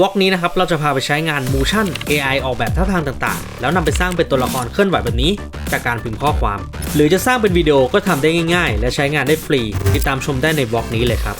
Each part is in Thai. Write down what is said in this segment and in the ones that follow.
วอล์กนี้นะครับเราจะพาไปใช้งาน Motion AI ออกแบบท่าทางต่างๆ แล้วนำไปสร้างเป็นตัวละครเคลื่อนไหวแบบนี้ จากการพิมพ์ข้อความ หรือจะสร้างเป็นวิดีโอก็ทำได้ง่ายๆ และใช้งานได้ฟรี ติดตามชมได้ในวอล์กนี้เลยครับ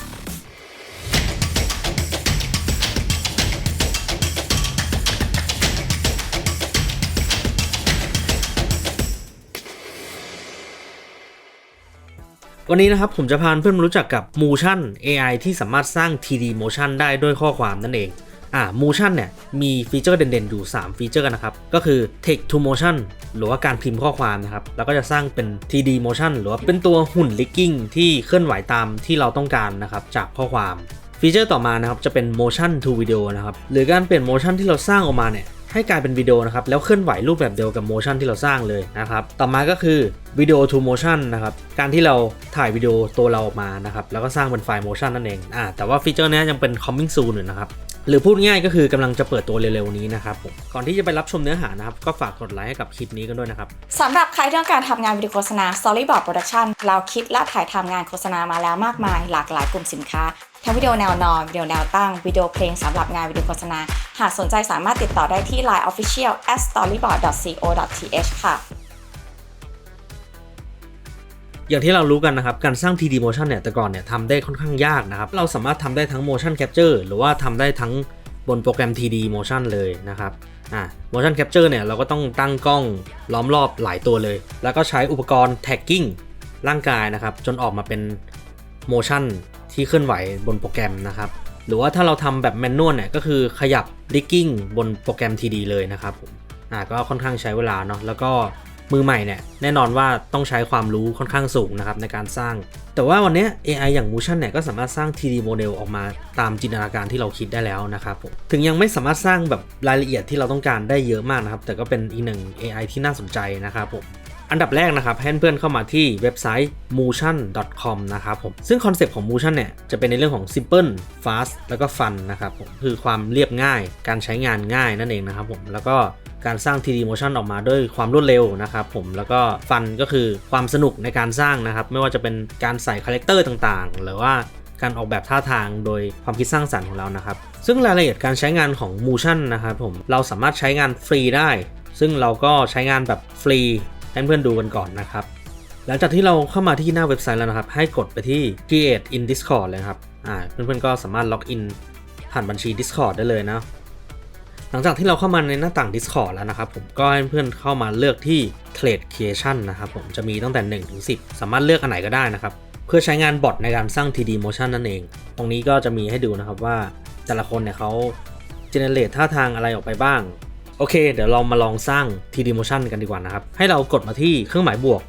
วันนี้นะครับผมจะพาเพื่อนมารู้จักกับ Motion AI ที่สามารถสร้าง 3D Motion ได้ด้วยข้อความนั่นเอง อ่า Motion เนี่ยมีฟีเจอร์เด่นๆ อยู่ 3 ฟีเจอร์กันนะครับ ก็คือ Text to Motion หรือว่าการพิมพ์ข้อความนะครับ แล้วก็จะสร้างเป็น 3D Motion หรือว่าเป็นตัวหุ่น Linking ที่เคลื่อนไหวตามที่เราต้องการนะครับจากข้อความ ฟีเจอร์ต่อมานะครับจะเป็น motion to video นะครับ หรือการเปลี่ยน motion ที่เราสร้างออกมาเนี่ยให้กลายเป็นวิดีโอนะครับ แล้วเคลื่อนไหวรูปแบบเดียวกับ motion ที่เราสร้างเลยนะครับ ต่อมาก็คือ video to motion นะครับ การที่เราถ่ายวิดีโอตัวเราออกมานะครับ แล้วก็สร้างเป็นไฟล์ motion นั่นเองอ่าแต่ว่าฟีเจอร์นี้ยยังเป็น coming soon อยู่นะครับ หรือพูดง่ายก็คือกำลังจะเปิดตัวเร็วๆนี้นะครับผมก่อนที่จะไปรับชมเนื้อหานะครับ ก็ฝากกดไลค์ให้กับคลิปนี้กันด้วยนะครับสำหรับใครที่ต้องการทำงานวิดีโฆษณา Storyboard Production เราคิดและถ่ายทำงานโฆษณามาแล้วมากมาย หลากหลายกลุ่มสินค้า ทั้งวิดีโอแนวนอนวิดีโอแนวตั้งวิดีโอเพลงสำหรับงานวิดีโฆษณา หากสนใจสามารถติดต่อได้ที่ Line Official at storyboard.co.th ค่ะ อย่างที่เรารู้กันนะครับ การสร้าง 3D motion เนี่ยแต่ก่อนเนี่ยทำได้ค่อนข้างยากนะครับ เราสามารถทำได้ทั้ง motion capture หรือว่าทำได้ทั้งบนโปรแกรม 3D motion เลยนะครับอ่า motion capture เนี่ยเราก็ต้องตั้งกล้องล้อมรอบหลายตัวเลย แล้วก็ใช้อุปกรณ์ tagging ร่างกายนะครับ จนออกมาเป็น motion ที่เคลื่อนไหวบนโปรแกรมนะครับหรือว่าถ้าเราทำแบบแมนนวลเนี่ยก็คือขยับ rigging บนโปรแกรม 3D เลยนะครับผมอ่าก็ค่อนข้างใช้เวลาเนาะแล้วก็ มือใหม่เนี่ยแน่นอนว่าต้องใช้ความรู้ค่อนข้างสูงนะครับในการสร้าง แต่ว่าวันนี้ AI อย่าง Motion เนี่ยก็สามารถสร้าง 3D โมเดลออกมาตามจินตนาการที่เราคิดได้แล้วนะครับผมถึงยังไม่สามารถสร้างแบบรายละเอียดที่เราต้องการได้เยอะมากนะครับ แต่ก็เป็นอีกหนึ่ง AI ที่น่าสนใจนะครับผม อันดับแรกนะครับให้เพื่อนเข้ามาที่เว็บไซต์ motion.com นะครับผมซึ่งคอนเซปต์ของ motion เนี่ยจะเป็นในเรื่องของ simple fast แล้วก็ fun นะครับผมคือความเรียบง่าย การใช้งานง่ายนั่นเองนะครับผมแล้วก็การสร้าง 3D motion ออกมาด้วยความรวดเร็วนะครับผมแล้วก็ฟันก็คือความสนุกในการสร้างนะครับไม่ว่าจะเป็นการใส่คาแรคเตอร์ต่างๆ หรือว่าการออกแบบท่าทางโดยความคิดสร้างสรรค์ของเรานะครับ ซึ่งรายละเอียดการใช้งานของ motion นะครับผมเราสามารถใช้งานฟรีได้ ซึ่งเราก็ใช้งานแบบฟรี ให้เพื่อนดูกันก่อนนะครับ หลังจากที่เราเข้ามาที่หน้าเว็บไซต์แล้วนะครับ ให้กดไปที่ create in discord เลยครับอ่าเพื่อนๆก็สามารถล็อกอินผ่านบัญชี discord ได้เลยนะหลังจากที่เราเข้ามาในหน้าต่าง discord แล้วนะครับผมก็ให้เพื่อนเข้ามาเลือกที่ trade creation นะครับผมจะมีตั้งแต่ 1 ถึง 10 สามารถเลือกอันไหนก็ได้นะครับ เพื่อใช้งานบอทในการสร้าง 3D motion นั่นเอง ตรงนี้ก็จะมีให้ดูนะครับว่าแต่ละคนเนี่ยเขา generate ท่าทางอะไรออกไปบ้าง โอเค เดี๋ยวเรามาลองสร้าง 3D motion กันดีกว่านะครับ ให้เรากดมาที่เครื่องหมายบวก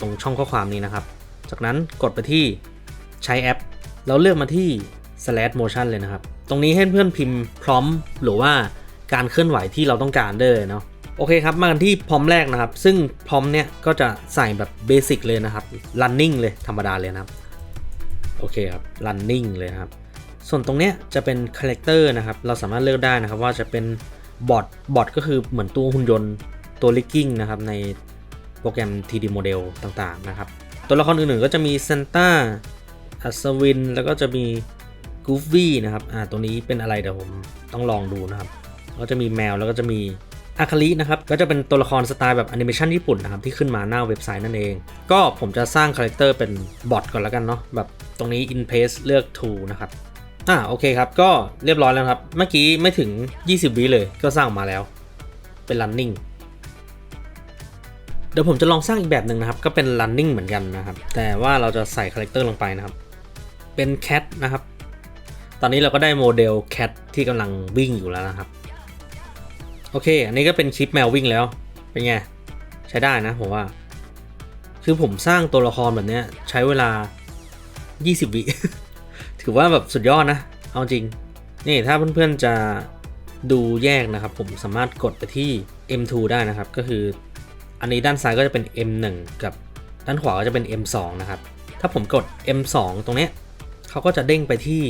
ตรงช่องข้อความนี้นะครับ จากนั้นกดไปที่ใช้แอป เราเลือกมาที่ slash motion เลยนะครับ ตรงนี้ให้เพื่อนพิมพ์พร้อมหรือว่าการเคลื่อนไหวที่เราต้องการได้เลยเนาะโอเคครับ มากันที่พร้อมแรกนะครับ ซึ่งพร้อมเนี่ยก็จะใส่แบบเบสิกเลยนะครับ running เลยธรรมดาเลยนะครับ โอเคครับ running เลยครับ ส่วนตรงเนี้ยจะเป็นคาแรคเตอร์นะครับ เราสามารถเลือกได้นะครับว่าจะเป็น บอทบอทก็คือเหมือนตัวหุ่นยนต์ตัวลิกกิ้งนะครับในโปรแกรม 3D Model ต่างๆนะครับ ตัวละครอื่นๆก็จะมีซนต้าอัศวิน แล้วก็จะมีกูฟวี่นะครับอ่าตัวนี้เป็นอะไรเดี๋ยวผมต้องลองดูนะครับก็จะมีแมวแล้วก็จะมีอาคารินะครับก็จะเป็นตัวละครสไตล์แบบแอนิเมชันญี่ปุ่นนะครับที่ขึ้นมาหน้าเว็บไซต์นั่นเอง ก็ผมจะสร้างคาแรคเตอร์เป็นบอทก่อนแล้วกันเนาะแบบตรงนี้ in paste เลือก to นะครับ อ่าโอเคครับ ก็เรียบร้อยแล้วครับ เมื่อกี้ไม่ถึง 20 วิเลยก็สร้างออกมาแล้ว เป็น running เดี๋ยวผมจะลองสร้างอีกแบบหนึ่งนะครับ ก็เป็น running เหมือนกันนะครับ แต่ว่าเราจะใส่คาแรคเตอร์ลงไปนะครับ เป็น cat นะครับ ตอนนี้เราก็ได้โมเดล cat ที่กำลังวิ่งอยู่แล้วนะครับ โอเค อันนี้ก็เป็นคลิปแมววิ่งแล้ว เป็นไง ใช้ได้นะผมว่า คือผมสร้างตัวละครแบบนี้ใช้เวลา 20 วิ ถือว่าแบบสุดยอดนะ เอาจริง นี่ถ้าเพื่อนๆจะดูแยกนะครับ ผมสามารถกดไปที่ M2 ได้นะครับ ก็คือ อันนี้ด้านซ้ายก็จะเป็น M1 กับด้านขวาก็จะเป็น M2 นะครับ ถ้าผมกด M2 ตรงเนี้ยเขาก็จะเด้งไปที่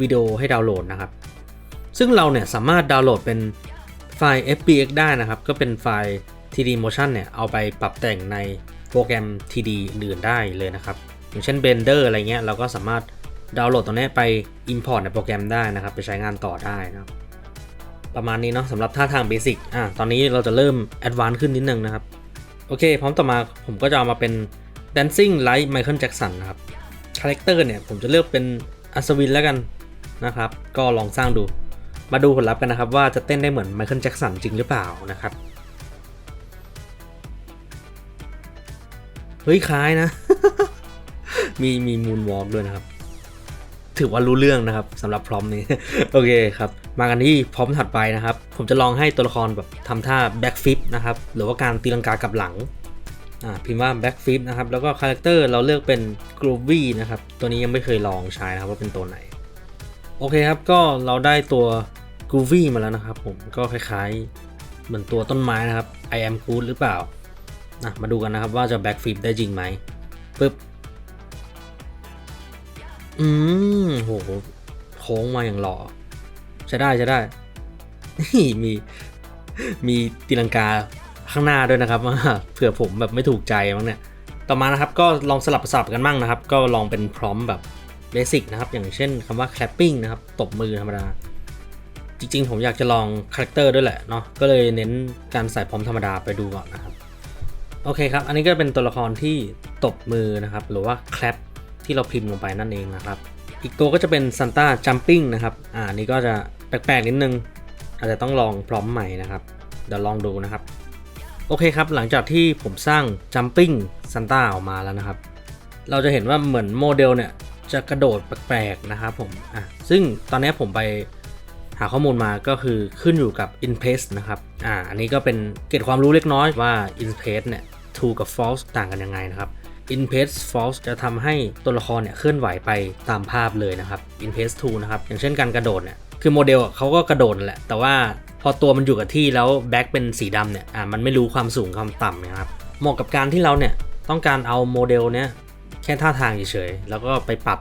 วิดีโอให้ดาวน์โหลดนะครับ ซึ่งเราเนี่ยสามารถดาวน์โหลดเป็นไฟล์ FBX ได้นะครับ ก็เป็นไฟล์ 3D Motion เนี่ยเอาไปปรับแต่งในโปรแกรม 3D อื่นได้เลยนะครับ อย่างเช่น Blender อะไรเงี้ยเราก็สามารถ ดาวน์โหลดตัวนี้ไป Import ในโปรแกรมได้นะครับ ไปใช้งานต่อได้นะครับ ประมาณนี้เนาะสำหรับท่าทางเบสิกอะตอนนี้เราจะเริ่มแอดวานซ์ขึ้นนิดนึงนะครับ โอเค พร้อมต่อมาผมก็จะเอามาเป็น Dancing Like Michael Jackson นะครับคาแรคเตอร์เนี่ยผมจะเลือกเป็นอัศวินแล้วกันนะครับ ก็ลองสร้างดู มาดูผลลัพธ์กันนะครับ ว่าจะเต้นได้เหมือนไมเคิลแจ็กสันจริงหรือเปล่านะครับ เฮ้ย คล้ายนะ มีมีมูนวอล์กด้วยนะครับ ถือว่ารู้เรื่องนะครับสำหรับพร้อมนี้ โอเคครับ มากันที่พร้อมถัดไปนะครับ ผมจะลองให้ตัวละครแบบทำท่าแบ็กฟิปนะครับหรือว่าการตีลังกากลับหลังพิมพ์ว่าแบ็กฟิปนะครับ แล้วก็คาแรคเตอร์เราเลือกเป็นกรูวี่นะครับ ตัวนี้ยังไม่เคยลองใช้นะครับว่าเป็นตัวไหน โอเคครับ ก็เราได้ตัว g o o v y มาแล้วนะครับ ผมก็คล้ายๆ เหมือนตัวต้นไม้นะครับ I am good หรือเปล่านะมาดูกันนะครับว่าจะ back flip ได้จริงไหมปึ๊บ อืมโหโค้งมาอย่างหล่อใช้ได้ใช้ได้นี่มีมีตีลังกาข้างหน้าด้วยนะครับเผื่อผมแบบไม่ถูกใจมั้งเนี่ย ต่อมานะครับก็ลองสลับสลับกันบ้างนะครับ ก็ลองเป็นพร้อมแบบเบสิกนะครับ อย่างเช่นคำว่า clapping นะครับ ตบมือธรรมดา จริงๆ ผมอยากจะลองคาแรคเตอร์ด้วยแหละเนาะก็เลยเน้นการใส่พร้อมธรรมดาไปดูก่อนนะครับ โอเคครับ อันนี้ก็เป็นตัวละครที่ตบมือนะครับ หรือว่า clap ที่เราพิมพ์ลงไปนั่นเองนะครับ อีกตัวก็จะเป็น Santa Jumping นะครับ อ่านนี้ก็จะแปลกๆนิดนึง อาจจะต้องลองพร้อมใหม่นะครับ เดี๋ยวลองดูนะครับ โอเคครับ หลังจากที่ผมสร้าง Jumping Santa ออกมาแล้วนะครับ เราจะเห็นว่าเหมือนโมเดลเนี่ยจะกระโดดแปลกๆนะครับผมอะซึ่งตอนนี้ผมไปหาข้อมูลมาก็คือขึ้นอยู่กับ in p a c e นะครับ อ่า อันนี้ก็เป็นเกร็ดความรู้เล็กน้อยว่า in p a c e เนี่ย true กับ false ต่างกันยังไงนะครับ in p a c e false จะทำให้ตัวละครเนี่ยเคลื่อนไหวไปตามภาพเลยนะครับ in p a c e 2นะครับ อย่างเช่นการกระโดดเนี่ย คือโมเดลอะเขาก็กระโดดแหละ แต่ว่าพอตัวมันอยู่กับที่แล้วแบ็คเป็นสีดำเนี่ย อ่า มันไม่รู้ความสูงความต่ำนะครับ เหมาะกับการที่เราเนี่ยต้องการเอาโมเดลเนี้ยแค่ท่าทางเฉยๆ แล้วก็ไปปรับ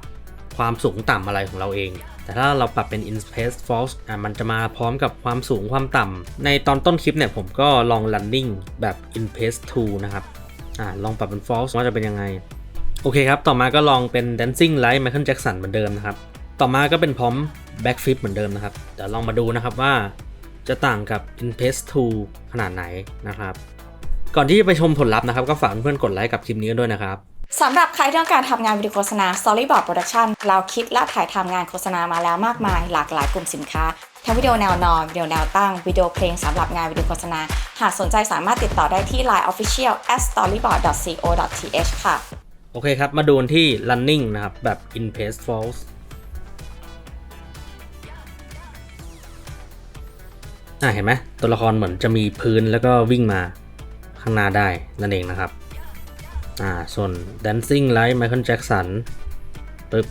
ความสูงต่ำอะไรของเราเอง แต่ถ้าเราปรับเป็น in space false อะมันจะมาพร้อมกับความสูงความต่ำ ในตอนต้นคลิปเนี่ยผมก็ลอง running แบบ in pace 2 นะครับ อ่าลองปรับเป็น false ว่าจะเป็นยังไง โอเคครับ ต่อมาก็ลองเป็น dancing like Michael Jackson เหมือนเดิมนะครับ ต่อมาก็เป็นพร้อม back flip เหมือนเดิมนะครับ เดี๋ยวลองมาดูนะครับว่าจะต่างกับ in pace 2ขนาดไหนนะครับ ก่อนที่จะไปชมผลลัพธ์นะครับ ก็ฝากเพื่อนๆกดไลค์กับคลิปนี้ด้วยนะครับสำหรับใครที่ต้องการทำงานวิดีโฆษณา Storyboard Production เราคิดและถ่ายทำงานโฆษณามาแล้วมากมาย หลากหลายกลุ่มสินค้า ทั้งวิดีโอแนวนอน วิดีโอแนวตั้ง วิดีโอเพลงสำหรับงานวิดีโอโฆษณา หากสนใจสามารถติดต่อได้ที่ Line Official at storyboard.co.th ค่ะ โอเคครับ มาดูที่ running นะครับ แบบ in pace false อะเห็นไหมตัวละครเหมือนจะมีพื้นแล้วก็วิ่งมาข้างหน้าได้นั่นเองนะครับ อ่า ส่วน dancing like Michael Jackson ปึ๊บ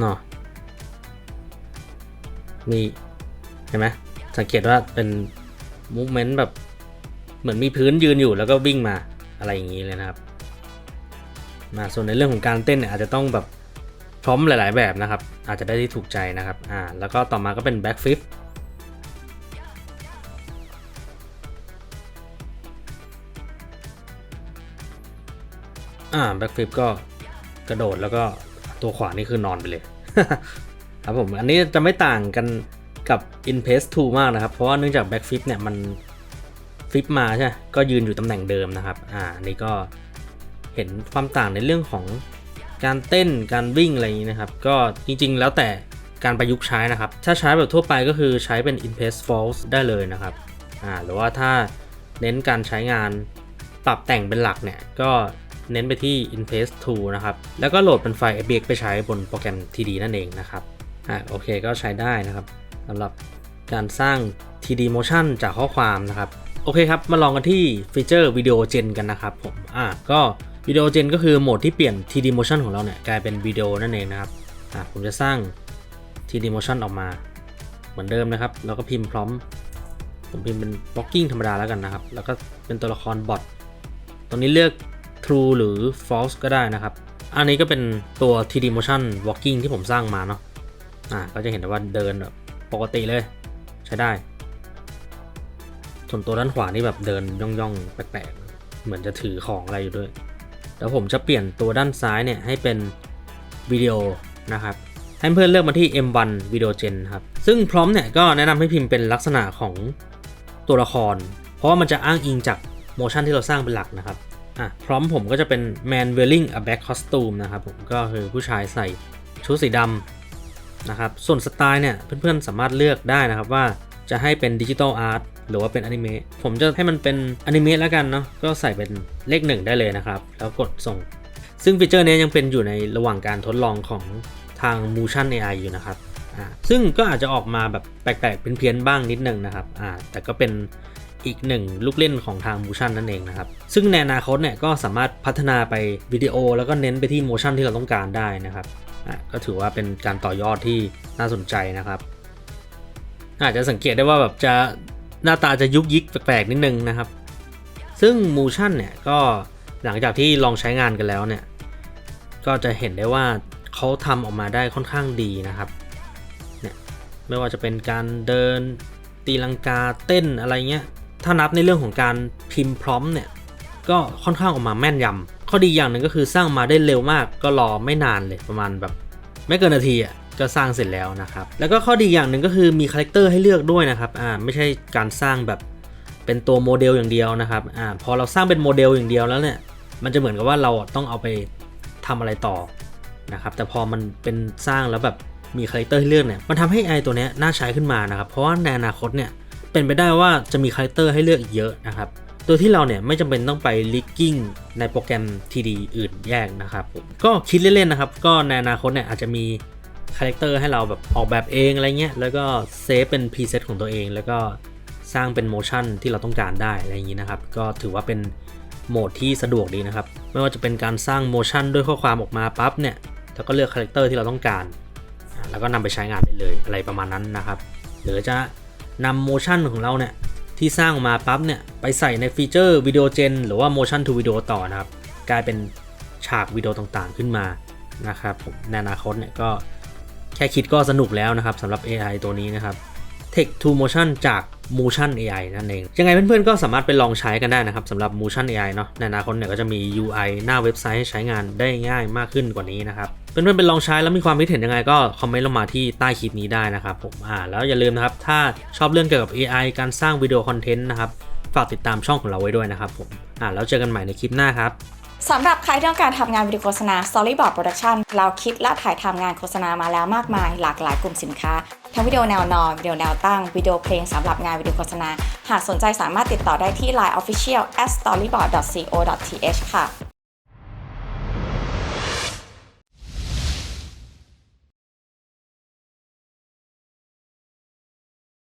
เนาะมีเห็นไหมสังเกตว่าเป็นมูฟเมนต์แบบเหมือนมีพื้นยืนอยู่แล้วก็วิ่งมาอะไรอย่างนี้เลยนะครับมาส่วนในเรื่องของการเต้นเนี่ยอาจจะต้องแบบพร้อมหลาย ๆ แบบนะครับ อาจจะได้ที่ถูกใจนะครับอ่าแล้วก็ต่อมาก็เป็นแบ็กฟ i ิ p อ่าแบ็กฟ i ิ p ก็กระโดดแล้วก็ ตัวขวานี่คือนอนไปเลย ครับผม อันนี้จะไม่ต่างกันกับ in pace 2 มากนะครับ เพราะว่าเนื่องจาก back flip เนี่ยมันฟลิปมาใช่ก็ยืนอยู่ตำแหน่งเดิมนะครับ อ่านนี้ก็เห็นความต่างในเรื่องของการเต้นการวิ่งอะไรอย่างนี้นะครับ ก็จริงๆแล้วแต่การประยุกต์ใช้นะครับ ถ้าใช้แบบทั่วไปก็คือใช้เป็น in pace false ได้เลยนะครับ อ่าหรือว่าถ้าเน้นการใช้งานปรับแต่งเป็นหลักเนี่ย ก็ เน้นไปที่ in pace 2นะครับ แล้วก็โหลดเป็นไฟล์ FBX ไปใช้บนโปรแกรม TD นั่นเองนะครับ อ่าโอเคก็ใช้ได้นะครับสำหรับการสร้าง 3D motion จากข้อความนะครับ โอเคครับ มาลองกันที่ฟีเจอร์วิดีโอเจนกันนะครับผม อ่าก็วิดีโอเจนก็คือโหมดที่เปลี่ยน 3D motion ของเราเนี่ยกลายเป็นวิดีโอนั่นเองนะครับ อ่าผมจะสร้าง 3D motion ออกมาเหมือนเดิมนะครับ แล้วก็พิมพ์พร้อม ผมพิมพ์เป็น blocking ธรรมดาแล้วกันนะครับ แล้วก็เป็นตัวละครบอทตรงนี้เลือก true หรือ false ก็ได้นะครับ อันนี้ก็เป็นตัว 3D motion walking ที่ผมสร้างมาเนาะอ่าก็จะเห็นว่าเดินแบบปกติเลย ใช้ได้ ส่วนตัวด้านขวานี่แบบเดินย่องๆ แปลกๆ เหมือนจะถือของอะไรอยู่ด้วย แล้วผมจะเปลี่ยนตัวด้านซ้ายเนี่ยให้เป็นวิดีโอนะครับให้เพื่อนเลือกมาที่ M1 Video Gen ครับ ซึ่งพร้อมเนี่ยก็แนะนำให้พิมพ์เป็นลักษณะของตัวละคร เพราะว่ามันจะอ้างอิงจากโมชั่นที่เราสร้างเป็นหลักนะครับ อะพร้อมผมก็จะเป็น Man wearing a black costume นะครับผมก็คือผู้ชายใส่ชุดสีดำนะครับ ส่วนสไตล์เนี่ยเพื่อนๆสามารถเลือกได้นะครับว่าจะให้เป็นดิจิ t a ลอาร์ตหรือว่าเป็นอนิเมะผมจะให้มันเป็นอนิเมะแล้วกันเนาะก็ใส่เป็นเลขหนึ่งได้เลยนะครับ แล้วกดส่ง ซึ่งฟีเจอร์นี้ยังเป็นอยู่ในระหว่างการทดลองของทาง Motion AI อยู่นะครับอ่าซึ่งก็อาจจะออกมาแบบแปลกๆเพี้ยนๆบ้างนิดนึงนะครับอ่าแต่ก็เป็น อีกหนึ่งลูกเล่นของทาง Motion นั่นเองนะครับ ซึ่งในอนาคตเนี่ยก็สามารถพัฒนาไปวิดีโอ แล้วก็เน้นไปที่ Motion ที่เราต้องการได้นะครับก็ถือว่าเป็นการต่อยอดที่น่าสนใจนะครับ อาจจะสังเกตได้ว่าแบบจะหน้าตาจะยุกยิกแปลกๆนิดนึงนะครับ ซึ่ง Motion เนี่ยก็หลังจากที่ลองใช้งานกันแล้วเนี่ยก็จะเห็นได้ว่าเขาทำออกมาได้ค่อนข้างดีนะครับเนี่ยไม่ว่าจะเป็นการเดินตีลังกาเต้นอะไรเงี้ย ถ้านับในเรื่องของการพิมพ์พร้อมเนี่ย ก็ค่อนข้างออกมาแม่นยำข้อดีอย่างหนึ่งก็คือสร้างมาได้เร็วมาก ก็รอไม่นานเลยประมาณแบบ ไม่เกินนาทีอะก็สร้างเสร็จแล้วนะครับ แล้วก็ข้อดีอย่างหนึ่งก็คือมีคาแรคเตอร์ให้เลือกด้วยนะครับ อ่า ไม่ใช่การสร้างแบบเป็นตัวโมเดลอย่างเดียวนะครับ อ่า พอเราสร้างเป็นโมเดลอย่างเดียวแล้วเนี่ย มันจะเหมือนกับว่าเราต้องเอาไปทำอะไรต่อนะครับ แต่พอมันเป็นสร้างแล้วแบบมีคาแรคเตอร์ให้เลือกเนี่ย มันทำให้ AI ตัวเนี้ยน่าใช้ขึ้นมานะครับ เพราะว่าในอนาคตเนี่ย เป็นไปได้ว่าจะมีคาแรคเตอร์ให้เลือกอีกเยอะนะครับ โดยที่เราเนี่ยไม่จำเป็นต้องไปลิกกิ้งในโปรแกรม TD อื่นแยกนะครับก็คิดเล่นๆนะครับ ก็ในอนาคตเนี่ยอาจจะมีคาแรคเตอร์ให้เราแบบออกแบบเองอะไรเงี้ย แล้วก็เซฟเป็นพรีเซตของตัวเอง แล้วก็สร้างเป็นโมชั่นที่เราต้องการได้อะไรอย่างนี้นะครับ ก็ถือว่าเป็นโหมดที่สะดวกดีนะครับ ไม่ว่าจะเป็นการสร้างโมชั่นด้วยข้อความออกมาปั๊บเนี่ย แล้วก็เลือกคาแรคเตอร์ที่เราต้องการ แล้วก็นำไปใช้งานได้เลยอะไรประมาณนั้นนะครับ หรือจะ นำโมชั่นของเราเนี่ยที่สร้างออกมาปั๊บเนี่ยไปใส่ในฟีเจอร์วิดีโอเจนหรือว่า motion to video ต่อนะครับ กลายเป็นฉากวิดีโอต่างๆขึ้นมานะครับผมในอนาคตเนี่ยก็แค่คิดก็สนุกแล้วนะครับสำหรับ AI ตัวนี้นะครับ Text to Motion จาก Motion AI นั่นเอง ยังไงเพื่อนๆก็สามารถไปลองใช้กันได้นะครับสำหรับ Motion AI เนาะในอนาคตเนี่ยก็จะมี UI หน้าเว็บไซต์ให้ใช้งานได้ง่ายมากขึ้นกว่านี้นะครับ เพื่อนๆไปลองใช้แล้วมีความคิดเห็นยังไงก็คอมเมนต์ลงมาที่ใต้คลิปนี้ได้นะครับผมอ่าแล้วอย่าลืมนะครับ ถ้าชอบเรื่องเกี่ยวกับ AI การสร้างวิดีโอคอนเทนต์นะครับ ฝากติดตามช่องของเราไว้ด้วยนะครับผมอ่าแล้วเจอกันใหม่ในคลิปหน้าครับสำหรับใครที่ต้องการทำงานวิดีโฆษณา Storyboard Production เราคิดและถ่ายทำงานโฆษณามาแล้วมากมาย หลากหลายกลุ่มสินค้า ทั้งวิดีโอแนวนอน วิดีโอแนวตั้ง วิดีโอเพลงสำหรับงานวิดีโฆษณา หากสนใจสามารถติดต่อได้ที่ Line Official at storyboard.co.th ค่ะ